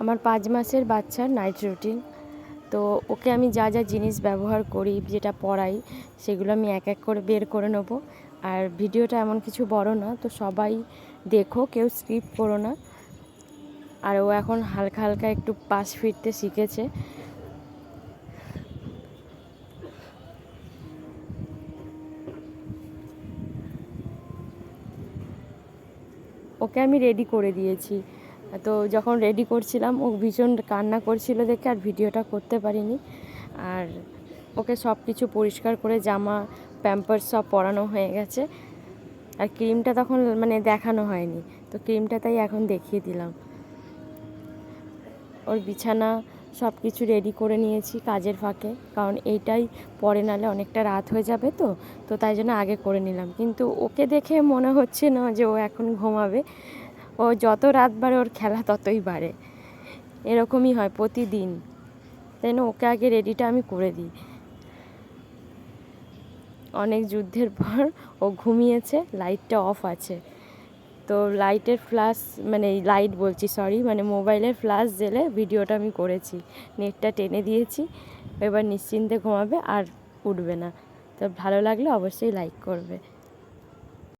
আমার পাঁচ মাসের বাচ্চার নাইট রুটিন তো ওকে আমি যা যা জিনিস ব্যবহার করি, যেটা পড়াই, সেগুলো আমি এক এক করে বের করে নেব। আর ভিডিওটা এমন কিছু বড় না, তো সবাই দেখো, কেউ স্কিপ করো না। আর ও এখন হালকা হালকা একটু পাশ ফিরতে শিখেছে। ওকে আমি রেডি করে দিয়েছি। তো যখন রেডি করছিলাম, ও ভীষণ কান্না করছিল দেখে আর ভিডিওটা করতে পারিনি। আর ওকে সব কিছু পরিষ্কার করে জামা প্যাম্পার্স সব পরানো হয়ে গেছে। আর ক্রিমটা তখন মানে দেখানো হয়নি। তো ক্রিমটা তাই এখন দেখিয়ে দিলাম। ওর বিছানা সব কিছু রেডি করে নিয়েছি কাজের ফাঁকে। কারণ এইটাই পরে নালে অনেকটা রাত হয়ে যাবে তো। তো তাই জন্য আগে করে নিলাম। কিন্তু ওকে দেখে মনে হচ্ছে না যে ও এখন ঘুমাবে। ও যত রাত বাড়ে, ওর খেলা ততই বাড়ে। এরকমই হয় প্রতিদিন। তাই না ওকে আগে রেডিটা আমি করে দিই। অনেক যুদ্ধের পর ও ঘুমিয়েছে লাইটটা অফ আছে। তো লাইটের ফ্ল্যাশ মানে লাইট বলছি সরি মানে মোবাইলের ফ্ল্যাশ জেলে ভিডিওটা আমি করেছি। নেটটা টেনে দিয়েছি, এবার নিশ্চিন্তে ঘুমাবে আর উঠবে না। তো ভালো লাগলে অবশ্যই লাইক করবে।